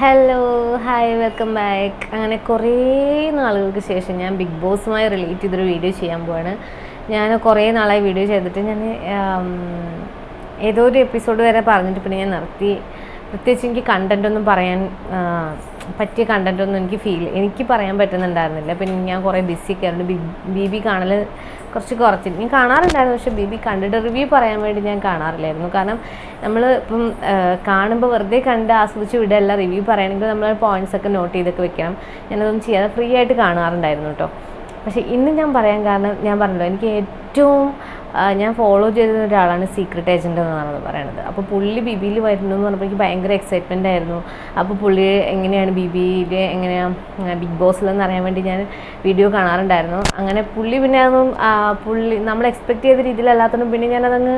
Hello hi welcome back അങ്ങനെ കുറേ നാളുകൾക്ക് ശേഷം ഞാൻ ബിഗ് ബോസുമായി റിലേറ്റ് ചെയ്തൊരു വീഡിയോ ചെയ്യാൻ പോവാണ്. ഞാൻ കുറേ നാളായി വീഡിയോ ചെയ്തിട്ട് ഞാൻ ഏതോ ഒരു എപ്പിസോഡ് വരെ പറഞ്ഞിട്ട് പിന്നെ ഞാൻ നിർത്തി. പ്രത്യേകിച്ച് എനിക്ക് കണ്ടന്റ് ഒന്നും പറയാൻ പറ്റിയ കണ്ടന്റ് ഒന്നും എനിക്ക് ഫീൽ എനിക്ക് പറയാൻ പറ്റുന്നുണ്ടായിരുന്നില്ല. പിന്നെ ഞാൻ കുറേ ബിസി കയറുന്നു ബി ബി കാണൽ കുറച്ച് കുറച്ച് ഞാൻ കാണാറുണ്ടായിരുന്നു. പക്ഷേ ബി ബി കണ്ടിട്ട് റിവ്യൂ പറയാൻ വേണ്ടി ഞാൻ കാണാറില്ലായിരുന്നു. കാരണം നമ്മൾ ഇപ്പം കാണുമ്പോൾ വെറുതെ കണ്ട് ആസ്വദിച്ച് വിടുകയല്ല റിവ്യൂ പറയുകയാണെങ്കിൽ നമ്മൾ പോയിന്റ്സ് ഒക്കെ നോട്ട് ചെയ്തൊക്കെ വെക്കണം. ഞാനതൊന്നും ചെയ്യാതെ ഫ്രീ ആയിട്ട് കാണാറുണ്ടായിരുന്നു കേട്ടോ പക്ഷേ ഇന്ന് ഞാൻ പറയാൻ കാരണം ഞാൻ പറഞ്ഞല്ലോ എനിക്ക് ഏറ്റവും ഞാൻ ഫോളോ ചെയ്തിരുന്ന ഒരാളാണ് സീക്രട്ട് ഏജന്റ് എന്നാണ് പറയുന്നത് അപ്പോൾ പുള്ളി ബി ബിയിൽ വരുന്നു എന്ന് പറഞ്ഞപ്പോൾ എനിക്ക് ഭയങ്കര എക്സൈറ്റ്മെന്റ് ആയിരുന്നു. അപ്പോൾ പുള്ളി എങ്ങനെയാണ് ബി ബിയിൽ എങ്ങനെയാണ് ബിഗ് ബോസിലെന്ന് അറിയാൻ വേണ്ടി ഞാൻ വീഡിയോ കാണാറുണ്ടായിരുന്നു. അങ്ങനെ പുള്ളി പിന്നെ അതൊന്നും പുള്ളി നമ്മൾ എക്സ്പെക്ട് ചെയ്ത രീതിയിലല്ലാത്തതും പിന്നെ ഞാനതങ്ങ്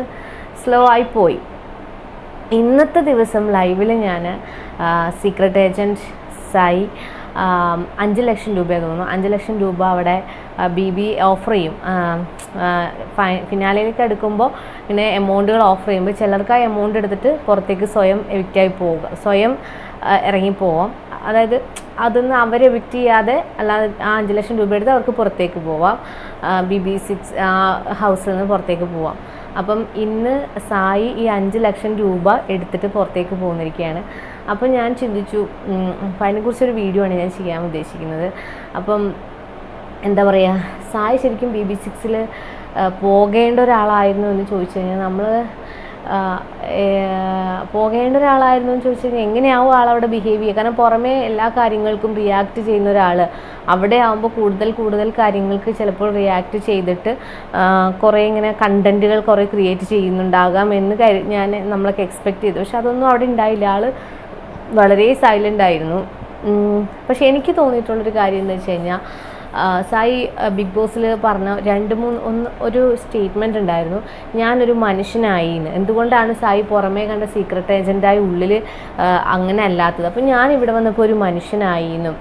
സ്ലോ ആയി പോയി. ഇന്നത്തെ ദിവസം ലൈവിൽ ഞാൻ സീക്രട്ട് ഏജന്റ് സായി അഞ്ച് ലക്ഷം രൂപയാണ് തോന്നുന്നു. അഞ്ച് ലക്ഷം രൂപ അവിടെ ബി ബി ഓഫർ ചെയ്യും. ഫിനാലയിലേക്ക് അടുക്കുമ്പോൾ ഇങ്ങനെ എമൗണ്ടുകൾ ഓഫർ ചെയ്യുമ്പോൾ ചിലർക്ക് ആ എമൗണ്ട് എടുത്തിട്ട് പുറത്തേക്ക് സ്വയം എവിക്റ്റായി പോവുക. സ്വയം ഇറങ്ങിപ്പോവാം അതായത് അതൊന്നും അവരെ എവിക്റ്റ് ചെയ്യാതെ അല്ലാതെ ആ അഞ്ച് ലക്ഷം രൂപ എടുത്ത് അവർക്ക് പുറത്തേക്ക് പോവാം. ബി ബി സിക്സ് ആ ഹൗസിൽ നിന്ന് പുറത്തേക്ക് പോവാം. അപ്പം ഇന്ന് സായി ഈ അഞ്ച് ലക്ഷം രൂപ എടുത്തിട്ട് പുറത്തേക്ക് പോകുന്നിരിക്കുകയാണ് അപ്പം ഞാൻ ചിന്തിച്ചു അപ്പം അതിനെക്കുറിച്ചൊരു വീഡിയോ ആണ് ഞാൻ ചെയ്യാൻ ഉദ്ദേശിക്കുന്നത്. അപ്പം എന്താ പറയുക സായി ശരിക്കും ബി ബി സിക്സിൽ പോകേണ്ട ഒരാളായിരുന്നു എന്ന് ചോദിച്ചു കഴിഞ്ഞാൽ നമ്മൾ പോകേണ്ട ഒരാളായിരുന്നു എന്ന് ചോദിച്ചു കഴിഞ്ഞാൽ എങ്ങനെയാവും ആളവിടെ ബിഹേവ് ചെയ്യുക? കാരണം പുറമേ എല്ലാ കാര്യങ്ങൾക്കും റിയാക്ട് ചെയ്യുന്ന ഒരാൾ അവിടെ ആവുമ്പോൾ കൂടുതൽ കൂടുതൽ കാര്യങ്ങൾക്ക് ചിലപ്പോൾ റിയാക്ട് ചെയ്തിട്ട് കുറേ ഇങ്ങനെ കണ്ടന്റുകൾ കുറേ ക്രിയേറ്റ് ചെയ്യുന്നുണ്ടാകാം എന്ന് കരു ഞാൻ നമ്മളൊക്കെ എക്സ്പെക്റ്റ് ചെയ്തു. പക്ഷെ അതൊന്നും അവിടെ ഉണ്ടായില്ല. ആൾ വളരെ സൈലന്റ് ആയിരുന്നു. പക്ഷേ എനിക്ക് തോന്നിയിട്ടുള്ളൊരു കാര്യം എന്ന് വെച്ച് കഴിഞ്ഞാൽ സായി ബിഗ് ബോസിൽ പറഞ്ഞ രണ്ട് മൂന്ന് ഒന്ന് ഒരു സ്റ്റേറ്റ്മെന്റ് ഉണ്ടായിരുന്നു. ഞാനൊരു മനുഷ്യനായി എന്ന് എന്തുകൊണ്ടാണ് സായി പുറമേ കണ്ട സീക്രട്ട് ഏജന്റായി ഉള്ളിൽ അങ്ങനെ അല്ലാത്തത്? അപ്പം ഞാൻ ഇവിടെ വന്നപ്പോൾ ഒരു മനുഷ്യനായി എന്നും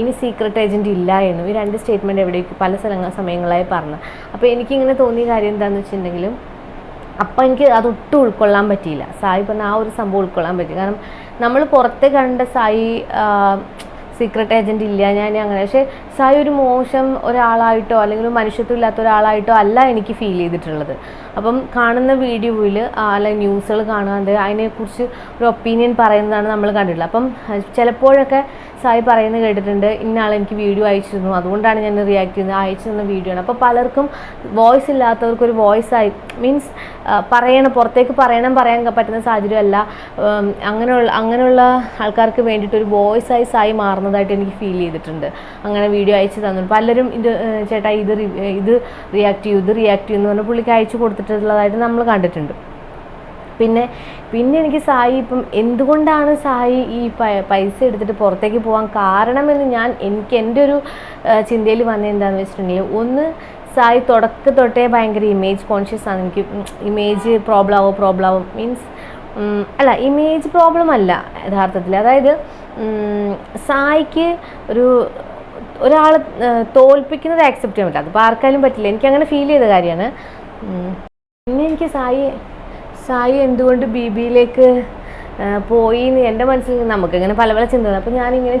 ഇനി സീക്രട്ട് ഏജന്റ് ഇല്ല എന്നും ഈ രണ്ട് സ്റ്റേറ്റ്മെന്റ് എവിടേക്ക് പല സ്ഥലങ്ങൾ സമയങ്ങളായി പറഞ്ഞു. അപ്പോൾ എനിക്കിങ്ങനെ തോന്നിയ കാര്യം എന്താണെന്ന് വെച്ചിട്ടുണ്ടെങ്കിലും അപ്പം എനിക്ക് അത് ഒട്ടും ഉൾക്കൊള്ളാൻ പറ്റിയില്ല. സായി പറഞ്ഞ ആ ഒരു സംഭവം ഉൾക്കൊള്ളാൻ പറ്റി. കാരണം നമ്മൾ പുറത്തെ കണ്ട സായി സീക്രട്ട് ഏജന്റ് ഇല്ല ഞാൻ അങ്ങനെ. പക്ഷേ സായി ഒരു മോശം ഒരാളായിട്ടോ അല്ലെങ്കിൽ മനുഷ്യത്വം ഇല്ലാത്ത ഒരാളായിട്ടോ അല്ല എനിക്ക് ഫീൽ ചെയ്തിട്ടുള്ളത്. അപ്പം കാണുന്ന വീഡിയോയിൽ അല്ലെ ന്യൂസുകൾ കാണാതെ അതിനെക്കുറിച്ച് ഒരു ഒപ്പീനിയൻ പറയുന്നതാണ് നമ്മൾ കണ്ടിട്ടുള്ളത്. അപ്പം ചിലപ്പോഴൊക്കെ സായി പറയുന്നത് കേട്ടിട്ടുണ്ട് ഇന്നാൾ എനിക്ക് വീഡിയോ അയച്ചിരുന്നു. അതുകൊണ്ടാണ് ഞാൻ റിയാക്ട് ചെയ്യുന്നത്. അയച്ചു തന്ന വീഡിയോ ആണ്. അപ്പോൾ പലർക്കും വോയിസ് ഇല്ലാത്തവർക്ക് ഒരു വോയിസ് ആയി മീൻസ് പറയണം പുറത്തേക്ക് പറയണം പറയാൻ പറ്റുന്ന സാഹചര്യമല്ല. അങ്ങനെയുള്ള അങ്ങനെയുള്ള ആൾക്കാർക്ക് വേണ്ടിയിട്ട് ഒരു വോയിസ് ആയി സായി മാറുന്നതായിട്ട് എനിക്ക് ഫീൽ ചെയ്തിട്ടുണ്ട്. അങ്ങനെ വീഡിയോ അയച്ചു തന്നു. പലരും ഇത് ചേട്ടാ ഇത് ഇത് റിയാക്ട് ചെയ്യൂ ഇത് റിയാക്ട് ചെയ്യൂ എന്ന് പറഞ്ഞാൽ പുള്ളിക്ക് അയച്ചു കൊടുത്തിട്ടുള്ളതായിട്ട് നമ്മൾ കണ്ടിട്ടുണ്ട്. പിന്നെ പിന്നെ എനിക്ക് സായി ഇപ്പം എന്തുകൊണ്ടാണ് സായി ഈ പൈസ എടുത്തിട്ട് പുറത്തേക്ക് പോകാൻ കാരണമെന്ന് ഞാൻ എനിക്ക് എന്റെ ഒരു ചിന്തയിൽ വന്നത് എന്താണെന്ന് വെച്ചിട്ടുണ്ടെങ്കിൽ ഒന്ന് സായി തുടക്ക തൊട്ടേ ഭയങ്കര ഇമേജ് കോൺഷ്യസ് ആണ്. എനിക്ക് ഇമേജ് പ്രോബ്ലം ആവോ പ്രോബ്ലം ആവോ മീൻസ് അല്ല ഇമേജ് പ്രോബ്ലം അല്ല യഥാർത്ഥത്തിൽ. അതായത് സായിക്ക് ഒരു ഒരാൾ തോൽപ്പിക്കുന്നത് ആക്സെപ്റ്റ് ചെയ്യാൻ പറ്റില്ല. അതിപ്പോൾ ആർക്കാലും പറ്റില്ല. എനിക്ക് അങ്ങനെ ഫീൽ ചെയ്ത കാര്യമാണ്. പിന്നെ എനിക്ക് സായി സായി എന്തുകൊണ്ട് ബി ബിയിലേക്ക് പോയി എന്റെ മനസ്സിൽ നമുക്കിങ്ങനെ പല പല ചിന്തകൾ. അപ്പോൾ ഞാനിങ്ങനെ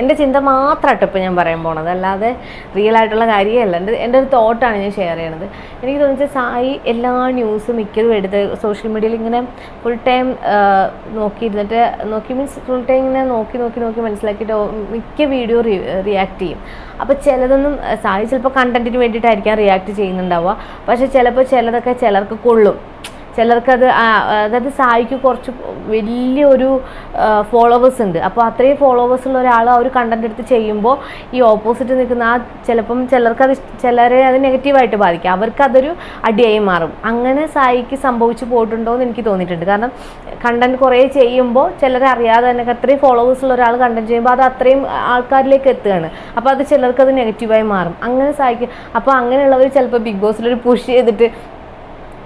എന്റെ ചിന്ത മാത്രമായിട്ട് ഇപ്പോൾ ഞാൻ പറയാൻ പോണത്. അല്ലാതെ റിയൽ ആയിട്ടുള്ള കാര്യമല്ല. എന്റെ എന്റെ ഒരു തോട്ടാണ് ഞാൻ ഷെയർ ചെയ്യണത്. എനിക്ക് തോന്നിച്ചാൽ സായി എല്ലാ ന്യൂസും മിക്കതും എടുത്ത് സോഷ്യൽ മീഡിയയിൽ ഇങ്ങനെ ഫുൾ ടൈം നോക്കിയിരുന്നിട്ട് നോക്കി മീൻസ് ഫുൾ ടൈം ഇങ്ങനെ നോക്കി നോക്കി നോക്കി മനസ്സിലാക്കിയിട്ട് മിക്ക വീഡിയോ റിയാക്ട് ചെയ്യും. അപ്പോൾ ചിലതൊന്നും സായി ചിലപ്പോൾ കണ്ടന്റിന് വേണ്ടിയിട്ടായിരിക്കാം റിയാക്ട് ചെയ്യുന്നുണ്ടാവുക. പക്ഷേ ചിലപ്പോൾ ചിലതൊക്കെ ചിലർക്ക് കൊള്ളും. ചിലർക്കത് അതായത് സായിക്ക് കുറച്ച് വലിയൊരു ഫോളോവേഴ്സ് ഉണ്ട്. അപ്പോൾ അത്രയും ഫോളോവേഴ്സ് ഉള്ള ഒരാൾ ആ ഒരു കണ്ടന്റ് എടുത്ത് ചെയ്യുമ്പോൾ ഈ ഓപ്പോസിറ്റ് നിൽക്കുന്ന ആ ചിലപ്പം ചിലർക്കത് ചിലരെ അത് നെഗറ്റീവായിട്ട് ബാധിക്കും. അവർക്കതൊരു അടിയായി മാറും. അങ്ങനെ സായിക്ക് സംഭവിച്ചു പോയിട്ടുണ്ടോ എന്ന് എനിക്ക് തോന്നിയിട്ടുണ്ട്. കാരണം കണ്ടന്റ് കുറേ ചെയ്യുമ്പോൾ ചിലരെ അറിയാതെ തന്നെ അത്രയും ഫോളോവേഴ്സ് ഉള്ള ഒരാൾ കണ്ടന്റ് ചെയ്യുമ്പോൾ അത് അത്രയും ആൾക്കാരിലേക്ക് എത്തുകയാണ്. അപ്പോൾ അത് ചിലർക്കത് നെഗറ്റീവായി മാറും. അങ്ങനെ സായിക്ക് അപ്പോൾ അങ്ങനെയുള്ളവർ ചിലപ്പോൾ ബിഗ് ബോസിലൊരു പുഷ് ചെയ്തിട്ട്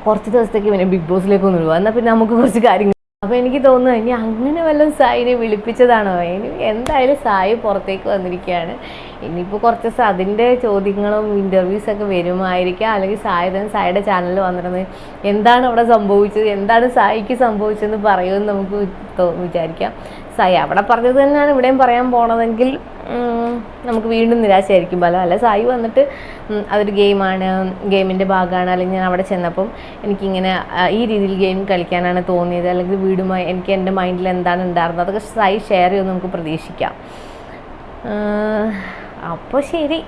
കുറച്ച് ദിവസത്തേക്ക് പിന്നെ ബിഗ് ബോസിലേക്ക് ഒന്ന് വിടുക. എന്നാൽ പിന്നെ നമുക്ക് കുറച്ച് കാര്യങ്ങൾ. അപ്പോൾ എനിക്ക് തോന്നുന്നു ഇനി അങ്ങനെ വല്ലതും സായിനെ വിളിപ്പിച്ചതാണോ? ഇനി എന്തായാലും സായി പുറത്തേക്ക് വന്നിരിക്കുകയാണ്. ഇനിയിപ്പോൾ കുറച്ച് ദിവസം അതിന്റെ ചോദ്യങ്ങളും ഇന്റർവ്യൂസൊക്കെ വരുമായിരിക്കാം. അല്ലെങ്കിൽ സായി തന്നെ സായിയുടെ ചാനലിൽ വന്നിരുന്നത് എന്താണ് അവിടെ സംഭവിച്ചത്? എന്താണ് സായിക്ക് സംഭവിച്ചതെന്ന് പറയുമെന്ന് നമുക്ക് വിചാരിക്കാം. സായി അവിടെ പറഞ്ഞത് തന്നെയാണ് ഇവിടെയും പറയാൻ പോണതെങ്കിൽ നമുക്ക് വീണ്ടും നിരാശയായിരിക്കും. പല അല്ല സായി വന്നിട്ട് അതൊരു ഗെയിമാണ് ഗെയിമിന്റെ ഭാഗമാണ്. അല്ലെങ്കിൽ ഞാൻ അവിടെ ചെന്നപ്പം എനിക്കിങ്ങനെ ഈ രീതിയിൽ ഗെയിം കളിക്കാനാണ് തോന്നിയത്. അല്ലെങ്കിൽ വീടുമായി എനിക്ക് എന്റെ മൈൻഡിൽ എന്താണ് ഉണ്ടായിരുന്നത്? അതൊക്കെ സായി ഷെയർ ചെയ്യുമെന്ന് നമുക്ക് പ്രതീക്ഷിക്കാം. അപ്പോൾ ശരി.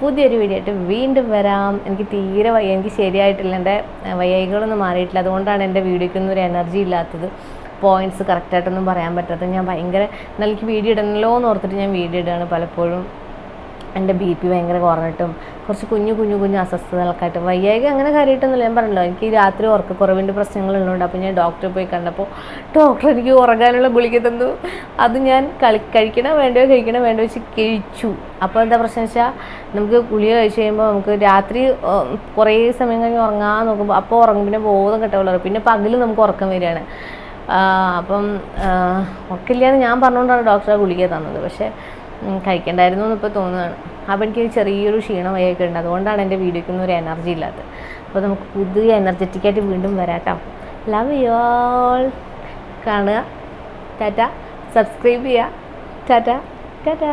പുതിയൊരു വീഡിയോ ആയിട്ട് വീണ്ടും വരാം. എനിക്ക് തീരെ വയ്യ. എനിക്ക് ശരിയായിട്ടില്ല. എന്റെ വയ്യായികളൊന്നും മാറിയിട്ടില്ല. അതുകൊണ്ടാണ് എന്റെ വീഡിയോയ്ക്കൊന്നും ഒരു എനർജി ഇല്ലാത്തത്. പോയിന്റ്സ് കറക്റ്റായിട്ടൊന്നും പറയാൻ പറ്റാത്തത് ഞാൻ ഭയങ്കര എനിക്ക് വീഡിയോ ഇടണല്ലോ എന്ന് ഓർത്തിട്ട് ഞാൻ വീഡിയോ ഇടുകയാണ് പലപ്പോഴും. എന്റെ ബി പി ഭയങ്കര കുറഞ്ഞിട്ടും കുറച്ച് കുഞ്ഞു കുഞ്ഞു കുഞ്ഞു അസ്വസ്ഥതകളൊക്കെ ആയിട്ട് വയ്യായിക അങ്ങനെ കാര്യമായിട്ടൊന്നുമില്ല. ഞാൻ പറഞ്ഞല്ലോ എനിക്ക് രാത്രി ഉറക്കക്കുറവിന്റെ പ്രശ്നങ്ങളുള്ളതുകൊണ്ട് അപ്പോൾ ഞാൻ ഡോക്ടറെ പോയി കണ്ടപ്പോൾ ഡോക്ടർ എനിക്ക് ഉറങ്ങാനുള്ള ഗുളിക തന്നു. അത് ഞാൻ കളി കഴിക്കണോ വേണ്ടോ കഴിക്കണോ വേണ്ടോ വെച്ച് കഴിച്ചു. അപ്പോൾ എന്താ പ്രശ്നം വെച്ചാൽ നമുക്ക് ഗുളിക കഴിച്ച് കഴിയുമ്പോൾ നമുക്ക് രാത്രി കുറേ സമയം കഴിഞ്ഞ് ഉറങ്ങാൻ നോക്കുമ്പോൾ അപ്പോൾ ഉറങ്ങും പിന്നെ ബോധം കിട്ടാവുള്ളൂ പിന്നെ പകൽ നമുക്ക് ഉറക്കം വരികയാണ്. അപ്പം ഉറക്കില്ലാന്ന് ഞാൻ പറഞ്ഞുകൊണ്ടാണ് ഡോക്ടറെ ഗുളിക തന്നത്. പക്ഷേ കഴിക്കണ്ടായിരുന്നു എന്ന് ഇപ്പോൾ തോന്നുകയാണ്. അപ്പോൾ എനിക്ക് ചെറിയൊരു ക്ഷീണമായൊക്കെ ഉണ്ട്. അതുകൊണ്ടാണ് എന്റെ വീഡിയോയ്ക്കൊന്നും ഒരു എനർജി ഇല്ലാത്തത്. അപ്പോൾ നമുക്ക് പുതിയ എനർജറ്റിക് ആയിട്ട് വീണ്ടും വരാട്ടോ ലവ് യു ഓൾ കാണുക. ടാറ്റ. സബ്സ്ക്രൈബ് ചെയ്യുക. ടാറ്റ. ടാറ്റ.